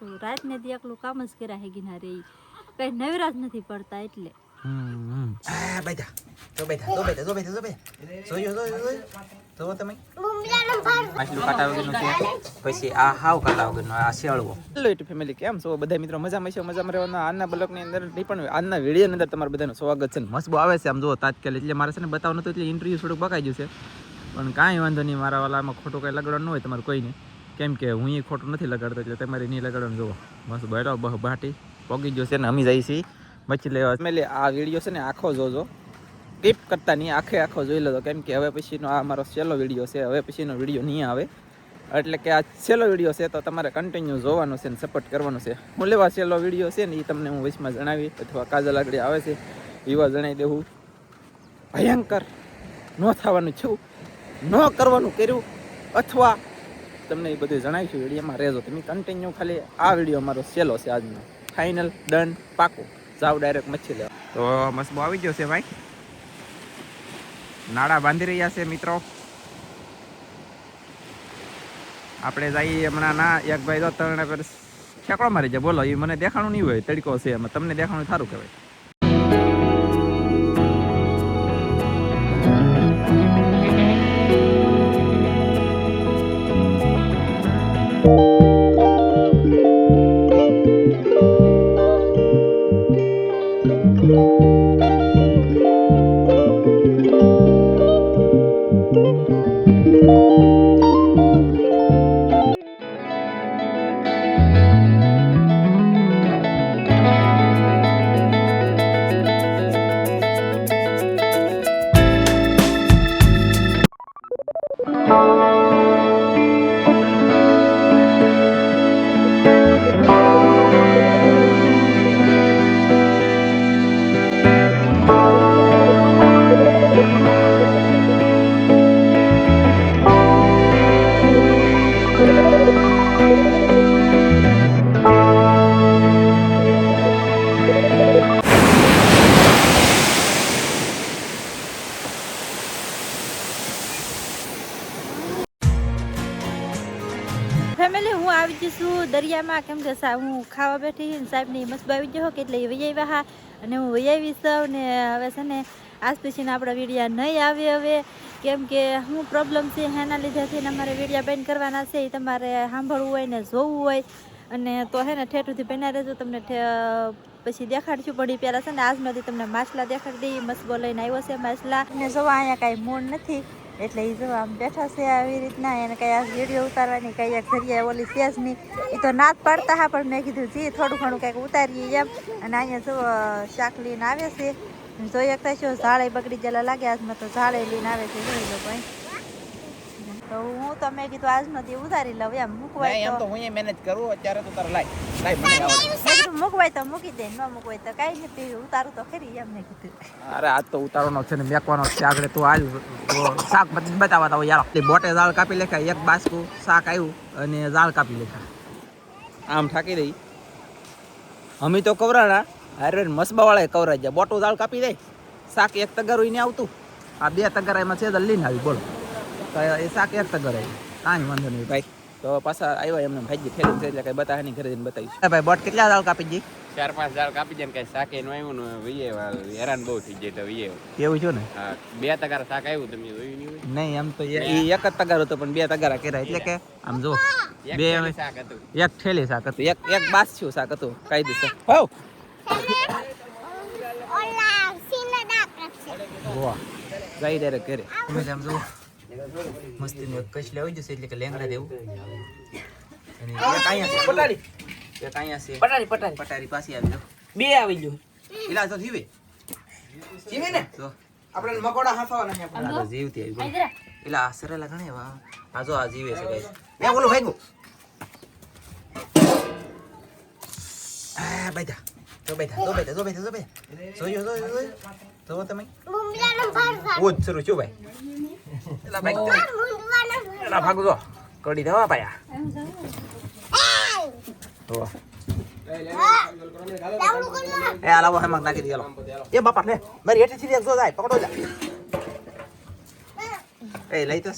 તો રાતને દી એકલું કામ જ કર્યા હે ગિના રે કઈ નવરાજ નથી પડતા એટલે. આ બેઠા તો બેઠા તો બેઠા તો બેઠા તો બેઠા. જોયો જોયો જોયો? તો તમે. આટલું કાટા વગરનું છે? પછી આ હાવ કાટા વગરનો આ શેળવો હેલો યુટ્યુબ ફેમિલી કેમ છો? બધા મિત્રો મજામાં છે? મજામાં રહેવાના આજના બ્લોગની અંદર નહીં પણ આજના વિડીયોની અંદર તમારું બધાનું સ્વાગત છે બહુ આવે છે આમ જુઓ તાત્કાલિક. એટલે મારે છે ને બતાવવાનું હતું એટલે ઇન્ટરવ્યૂ થોડુંક બકાઈ ગયું છે. પણ કાંઈ વાંધો નહીં મારા વાલામાં ખોટું કઈ લગડવાનું ન હોય તમારે કોઈને. કેમ કે હું એ ખોટું નથી લગાડતો, એટલે તમારે નહીં લગાડવાનું, જુઓ. બસ બેઠો બહ બાટી. પોગી ગયો છે ને અમે જાય છીએ મચ્છી લેવા. એટલે આ વીડિયો છે ને આખો જોજો. ટીપ કરતા નહીં, આખે આખો જોઈ લેજો. કેમ કે હવે પછીનો આ મારો છેલ્લો વીડિયો છે, હવે પછીનો વીડિયો નહીં આવે. એટલે કે આ છેલ્લો વીડિયો છે, તો તમારે કન્ટિન્યુ જોવાનો છે ને સપોર્ટ કરવાનો છે. હું લેવા છેલ્લો વીડિયો છે ને એ તમને હું વચમાં જણાવી, અથવા કાજલ આગળ આવે છે, એવા જણાવી દેવું ભયંકર. ન થવાનું છું. ન કરવાનું કર્યું. અથવા તમને એ બધું જણાવીશું, વિડીયોમાં રહેજો. તમે કન્ટિન્યુ ખાલી આ વીડિયો મારો સેલો છે આજનો. ફાઇનલ ડન પાકો. જાવ ડાયરેક્ટ મચ્છી લેવા. તો મસ્બો આવી ગયો છે ભાઈ. નાડા બાંધી રહ્યા છે મિત્રો. આપણે જઈએ હમણાં ના, એક ભાઈ તો ત્રણ ઠેકડો મારી જાય. બોલો, એ મને દેખાણું નહીં હોય, તડકો છે એમાં. તમને દેખાણું સારું કહેવાય. ફેમિલી હું આવી જઈશું દરિયામાં. કેમ કે સા, હું ખાવા બેઠી સાહેબની મસ્ત આવી ગયો કે એટલે વહી હા. અને હું વહી આવી ને હવે છે ને આજ પછીને આપણા વિડીયા નહીં આવે હવે. કેમ કે હું પ્રોબ્લેમ છે એના લીધેથી અમારે વિડીયા બેન કરવાના છે એ તમારે સાંભળવું હોય ને જોવું હોય. અને તો હે ને ઠેઠુંથી પહેના રહેજો, તમને પછી દેખાડશું. પડી પહેલાં છે ને આજમાંથી તમને માછલા દેખાડી દઈએ મસ્બો લઈને આવ્યો છે માછલા. અને જોવા અહીંયા કાંઈ મૂળ નથી. એટલે એ જો આમ બેઠા છે આવી રીતના, એને કઈ આ વીડિયો ઉતારવાની કઈ એક જગ્યાએ ઓલી છે જ નહીં. એ તો ના જ પાડતા હા, પણ મેં કીધું, જી, થોડું ઘણું કંઈક ઉતારીએ એમ. અને અહીંયા જો શાક લઈને આવે છે. જોઈ શકતા છો ઝાડે બગડી ગયેલા લાગે આજમાં તો ઝાડે લઈને આવે છે, જોઈ લો ભાઈ. તો હું તમે કીધું આજનો દી ઉતારી લઉં એમ. મૂકવાય તો. હું મેનેજ કરું અત્યારે તો તારે કીધું મૂકવાય તો મૂકી દે ન મૂકવાય તો કાંઈ નથી ઉતારું તો ખરી એમ મેં કીધું. અરે આજ તો ઉતારવાનો છે ને મેકવાનો છે. આગળ તું આજ શાક બત- બતાવવા તો યાર. તે બોટે જાળ કાપી લેખાય એક બાસકું શાક આવ્યું અને જાળ કાપી લેખા આમ ઠાકી દઈ. અમે તો કવરાણા અરે મસબા વાળા કવરાઈ જાય બોટું જાળ કાપી દે. શાક એક તગારું એને આવતું. આ બે તગારા એમાં છે લઈને આવી બોલો. તો એ શાક એક તગાર આવી કાંઈ વાંધો નહીં. ભાઈ તો પાછા આવ્યા એમને ભાઈ ફેરી છે એટલે કઈ બતાવે નહીં ઘરે જઈને બતાવીશ. ભાઈ બોટ કેટલા કાપી જી ચાર પાંચ દાળ કાપી જાય કઈ શાકે નું આવ્યું ને વહીએ હેરાન બહુ થઈ જાય તો વહીએ એવું છો ને? હા બે તગાર શાક આવ્યું તમે જોયું નહીં નહીં એમ તો એ એક જ તગાર હતો પણ બે તગારા કર્યા એટલે કે આમ જો બે એક ઠેલી શાક હતું. એક એક બાસ્યું શાક હતું કાયદેસર હોવ. વાહ. જઈ દે ઘરે. તમે આમ જો મસ્તીનું એક કચ લેવું જશે એટલે કે લેંગડા દેવું. અને એક અહીંયા પટારી પટાડી એક અહીંયા છે પટારી પટારી પટારી પાસે આવી જો બે આવી ગયું. ઇલા તો જીવે જીવે ને? તો આપણે મકોડા હાંફવાના છે આપણે. જીવતી આવી એલા આ સરેલા ઘણા એવા. આ જો આ જીવે છે ગાઈસ મેં બોલું ભાઈ આ બેટા તો બેટા તો બેટા તો બેટા તો બેટા જોયો જોયો જોયો તો તમે. ઓ જ શરૂ ભાઈ. એલા ભાઈ એલા ભાગો જો કડી દેવા પાયા. તો. એ આ લાવો હેમાં નાખી દીધો એ બાપા લે મારી હેઠી થી એક જો જાય પકડો જા. એ લઈ તો.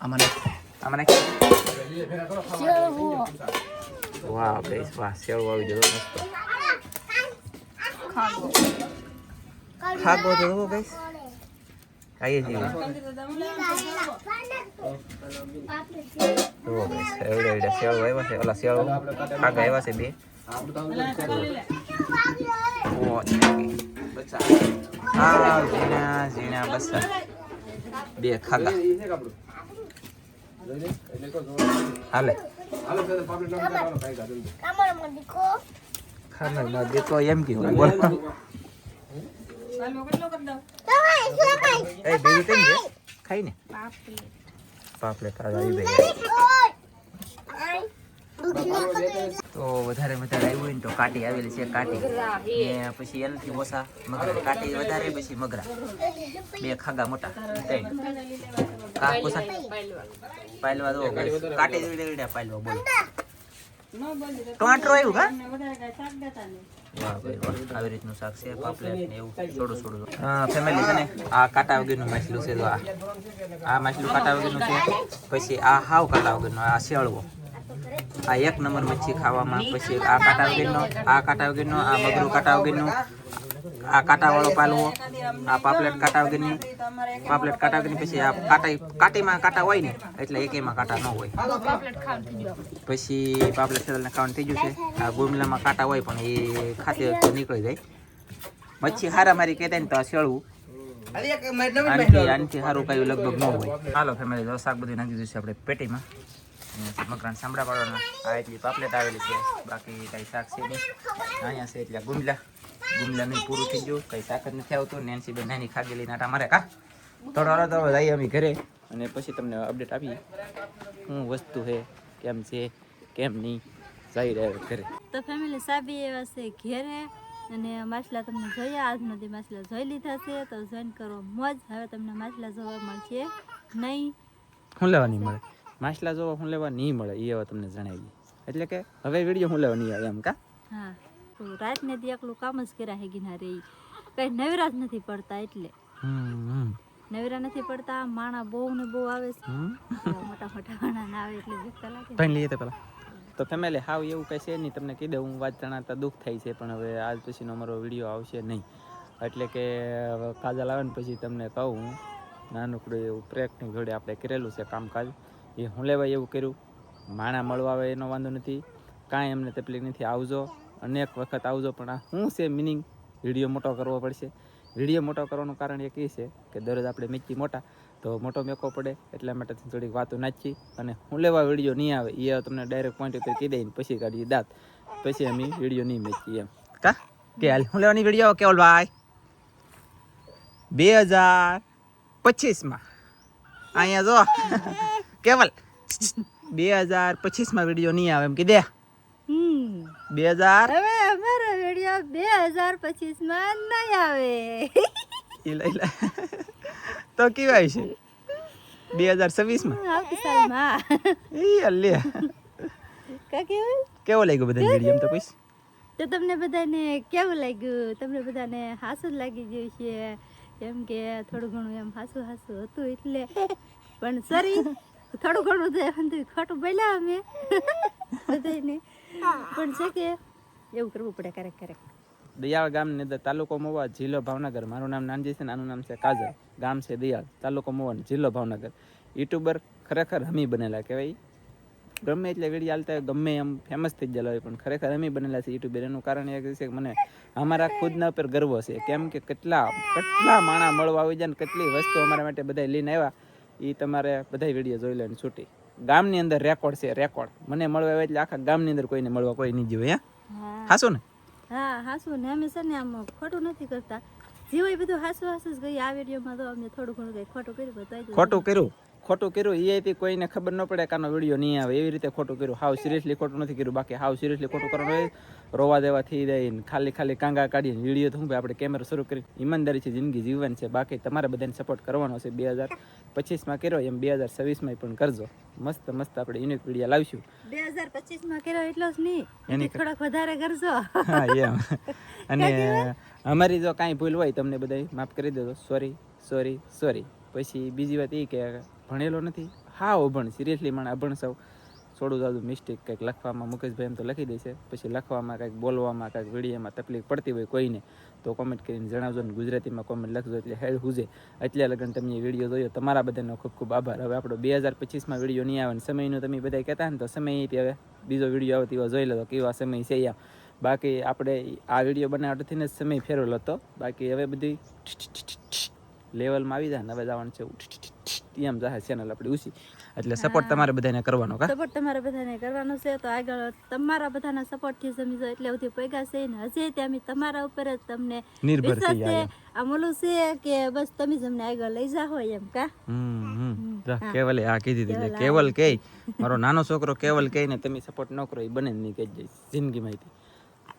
આમાં આમાં વાહ ગાઈસ વાહ સેવ આવી જતો મસ્ત. ખાગો તો જુઓ ગાઈસ આઈએ છીએ. એવડે એવડે સેવ આવ્યા છે? ઓલા સેવ ખાગા આવ્યા છે બે. હા, ઝીણા ઝીણા બસા. બે ખાગા હાલે. ખાગા ના દેતો એમ કેવું બોલ. એ કેમ છે? ખાઈ ને. પાપલેટ આવી ભાઈ તો વધારે વધારે આવ્યું હોય ને તો કાટી આવેલી છે કાટી. ને પછી એનાથી ઓછા મગરા. કાટી વધારે પછી મગરા. બે ખાગા મોટા ત્રણ. કા કોસા પાયલવા. દો કાટી દે પાલવા બોલો. ટોમેટો આવ્યું કા? વાહ ભાઈ વાહ. આવી રીતનું શાક છે પાપલેટ ને એવું. થોડું થોડું હા ફેમિલી છે ને આ કાંટા વગરનું માછલું છે તો આ. આ માછલું કાંટા વગરનું છે. પછી આ હાવ કાંટા વગરનું આ શેળવો. આ એક નંબર મચ્છી ખાવામાં. પછી આ કાંટા વગરનો આ કાંટા વગરનો આ મગરું કાંટા ઉગીનું આ કાંટાવાળો પાલવો આ પાપલેટ કાંટા વગરની પાપલેટ કાંટા વગરની પછી આ કાંટા કાંટીમાં કાંટા હોય ને એટલે એકેયમાં કાંટા ન હોય. પછી પાપલેટ સેદલને ખાવાનું થઈ ગયું છે. આ ગુમલામાં કાંટા હોય પણ એ ખાતે વખતે નીકળી જાય. મચ્છી હારા મારી કહેતા ને તો આ શેળવું આનાથી સારું કયું લગભગ ન હોય. હાલો ફેમિલી શાકભાજી શાક બધું નાખી દીધું છે આપણે પેટીમાં. મકરાન સાંભળા પાડવાના. આ એટલી પાપલેટ આવેલી છે. બાકી કંઈ શાક છે નહીં. અહીંયા છે એટલે ગુમલા. ગુમલા નહીં પૂરું થઈ ગયું. કંઈ શાક જ નથી આવતું. નેન્સી બેન નાની ખાગેલી નાટા મારે કા? થોડો તો જઈએ અમે ઘરે. અને પછી તમને અપડેટ આપીએ. શું વસ્તુ છે? કેમ છે? કેમ નહીં? જઈ રહ્યા ઘરે. તો ફેમિલી સાબી એવા છે ઘેરે. અને માછલા તમને જોયા. આજ નદી માછલા જોઈ લીધા છે. તો જોઈન કરો મોજ. હવે તમને માછલા જોવા મળશે નહીં. શું લેવાની મળે? માછલા જોવા શું લેવા નહીં મળે એ હવે તમને જણાવી એટલે કે હવે વીડિયો હું લેવા નહીં આવે એમ કા? હા તો રાતને દી એકલું કામ જ કર્યા હે ગિના રે કઈ નવરા જ નથી પડતા એટલે. નવરા નથી પડતા માણા બહુ ને બહુ આવે છે. મોટા મોટા માણા ના આવે એટલે ભૂખ લાગે. પણ લઈએ તો પેલા. તો ફેમિલી હાવ એવું કઈ છે નહીં તમને કહી દઉં હું વાત જણાતા દુઃખ થાય છે પણ હવે આજ પછીનો અમારો વીડિયો આવશે નહીં. એટલે કે કાજલ આવે ને પછી તમને કહું હું નાનકડું એવું પ્રેકની જોડે આપણે કરેલું છે કામકાજ. એ હું લેવાય એવું કર્યું. માણા મળવા આવે એનો વાંધો નથી. કાંઈ એમને તકલીફ નથી. આવજો. અનેક વખત આવજો, પણ આ શું છે મિનિંગ વીડિયો મોટો કરવો પડશે. વીડિયો મોટો કરવાનું કારણ એક એ છે કે દરરોજ આપણે મેચી મોટા તો મોટો મેકો પડે એટલા માટે થોડીક વાતો નાચી અને હું લેવા વીડિયો નહીં આવે, એ તમને ડાયરેક્ટ પોઈન્ટ ઉપર કહી દઈને પછી કાઢીએ. દાંત. પછી અમે વીડિયો નહીં મેચીએ એમ. કા? કે હું લેવાની વીડિયો કેવલ ભાઈ? બે હજાર પચીસમાં. અહીંયા જો. કેવલ? બે હજાર પચીસમાં વીડિયો નહીં આવે એમ કીધે બે હજાર? હવે અમારો વીડિયો બે હજાર પચીસમાં નહીં આવે. તો કેવાય છે? બે હજાર છવ્વીસમાં? ઈ લે કેવું? લાગ્યો બધા વીડિયો તો કહીશ તો તમને બધાને કેવું લાગ્યું? તમને બધાને હાસું લાગી ગયું છે. કેમ કે થોડું ઘણું એમ હાસું હાસું હતું એટલે. પણ સરી થોડું ઘણું એમ ખોટું બોલ્યા અમે. બધાને પણ છે કે, એવું કરવું પડે ક્યારેક ક્યારેક. દયાળ ગામની અંદર તાલુકો મોવા, જિલ્લો ભાવનગર. મારું નામ નાનજી છે ને આનું નામ છે કાજલ. ગામ છે દયાળ. તાલુકો મોવા જિલ્લો ભાવનગર. યુટ્યુબર ખરેખર હમી બનેલા કહેવાય. ગમે એટલે વીડિયો હાલતા ગમે એમ ફેમસ થઈ ગયેલા હોય, પણ ખરેખર હમી બનેલા છે યુટ્યુબર. એનું કારણ એ છે કે મને અમારા ખુદના ઉપર ગર્વ છે. કેમ કે કેટલા કેટલા માણા મળવા આવી જાય ને કેટલી વસ્તુ અમારા માટે બધા લઈને આવ્યા. એ તમારે બધા વીડિયો જોઈ લે છૂટી. ગામની અંદર રેકોર્ડ છે રેકોર્ડ મને મળવા આવે એટલે આખા ગામની અંદર કોઈને મળવા કોઈ નહીં જીવે હે? હા. હાશું ને? હા હાસું ને. અમે છે ને આમ ખોટું નથી કરતા. જીવાય બધું હાસું હાસું જ ગઈ આ વિડીયોમાં તો અમે થોડું ઘણું કંઈ ખોટું કર્યું ખોટું કર્યું? ખોટું કર્યું એ કોઈને ખબર ન પડે કાનો વીડિયો નહીં આવે. એવી રીતે ખોટું કર્યું. હાવ સિરિયસલી ખોટું નથી કર્યું. બાકી હાવ સિરિયસલી ખોટું કરવાનું હોય રોવા દેવા થઈ જાય ખાલી ખાલી કાંગા કાઢીને વીડિયો તો હું ભાઈ આપણે કેમેરો શરૂ કરી. ઈમાનદારીથી જિંદગી જીવવાની છે. બાકી તમારે બધાને સપોર્ટ કરવાનો છે. બે હજાર પચીસમાં કર્યો એમ બે હજાર છવ્વીસમાં પણ કરજો. મસ્ત મસ્ત આપણે યુનિક વીડિયો લાવીશું. બે હજાર પચીસમાં કર્યો એટલો જ નહીં. એની થોડોક વધારે કરજો. હા એમ. અને અમારી જો કાંઈ ભૂલ હોય તમને બધા માફ કરી દેજો. સોરી સોરી સોરી પછી બીજી વાત એ કે ભણેલો નથી હા અભણ સિરિયસલી મને અભણ સૌ થોડું જાદું મિસ્ટેક કંઈક લખવામાં મુકેશભાઈ એમ તો લખી દેશે પછી લખવામાં કંઈક બોલવામાં કંઈક વિડીયોમાં તકલીફ પડતી હોય કોઈને તો કોમેન્ટ કરીને જણાવજો ને ગુજરાતીમાં કોમેન્ટ લખજો એટલે હેડ હુજે એટલે લગન તમે વીડિયો જોયો તમારા બધાનો ખૂબ ખૂબ આભાર હવે આપણો બે હજાર પચીસમાં વીડિયો નહીં આવે ને સમયનું તમે બધા કહેતા ને તો સમય હવે બીજો વીડિયો આવે તેવા જોઈ લો કેવા સમય છે અહીંયા બાકી આપણે આ વીડિયો બનાવવાથી જ સમય ફેરવેલો હતો બાકી હવે બધી લેવલમાં આવી જાય ને હવે જવાનું છે એમ જાહે ચેનલ આપણી ઉસી એટલે સપોર્ટ તમારે બધાને કરવાનો કા? સપોર્ટ તમારે બધાને કરવાનો છે. તો આગળ તમારા બધાના સપોર્ટથી સમજો એટલે સુધી પૈગા છે ને હજી તે અમે તમારા ઉપર જ તમને નિર્ભર થઈ જાય આમ ઓલું છે કે બસ તમે જ અમને આગળ લઈ જાઓ એમ કા? કેવલે આ કીધી દીધી કેવલ કે મારો નાનો છોકરો કેવલ કે ને તમે સપોર્ટ ન કરો એ બને નહીં કહી જઈશ જિંદગીમાં.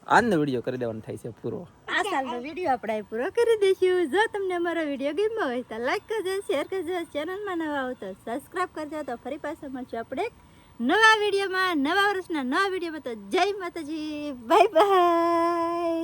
આજનો વીડિયો કરી દેવાનો થાય છે પૂરો. આ સાલનો વીડિયો આપણે પૂરો કરી દઈશું. જો તમને અમારો વીડિયો ગમ્યો હોય તો લાઈક કરજો શેર કરજો ચેનલમાં નવા આવો તો સબસ્ક્રાઇબ કરજો તો ફરી પાછા મળશું આપણે નવા વિડીયોમાં નવા વર્ષના નવા વિડીયોમાં તો જય માતાજી. Bye bye